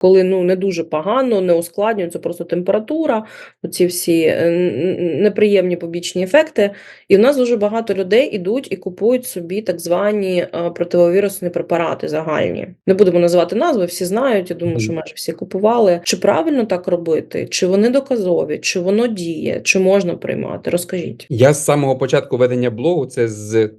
коли ну не дуже погано, не ускладнюється просто температура, оці всі е, неприємні побічні ефекти. І в нас дуже багато людей ідуть і купують собі так звані е, противовірусні препарати загальні. Не будемо називати назви, всі знають. Я думаю, що майже всі купували. Чи правильно так робити? Чи вони доказові? Чи воно діє? Чи можна приймати? Розкажіть. Я з самого початку ведення блогу, це з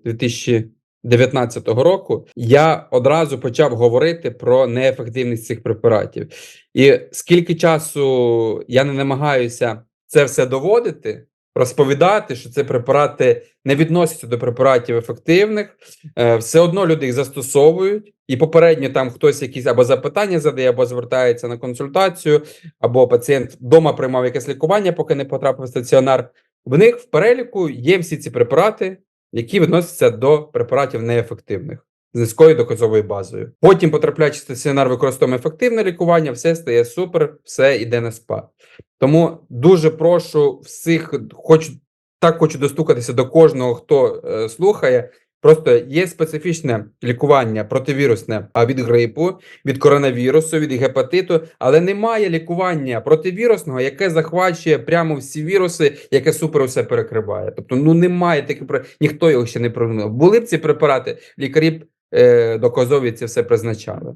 2019 року, я одразу почав говорити про неефективність цих препаратів. І скільки часу я не намагаюся це все доводити, розповідати, що це препарати не відносяться до препаратів ефективних, е, все одно люди їх застосовують, і попередньо там хтось якісь або запитання задає, або звертається на консультацію, або пацієнт вдома приймав якесь лікування, поки не потрапив в стаціонар. В них в переліку є всі ці препарати, які відносяться до препаратів неефективних з низькою доказовою базою. Потім, потрапляючи в стаціонар, використовуємо ефективне лікування, все стає супер, все йде на спад. Тому дуже прошу всіх, хочу так хочу достукатися до кожного, хто е, слухає. Просто є специфічне лікування противірусне від грипу, від коронавірусу, від гепатиту, але немає лікування противірусного, яке захвачує прямо всі віруси, яке супер все перекриває. Тобто, ну немає таких про ніхто його ще не придумав. Були б ці препарати, лікарі б е, доказові це все призначали.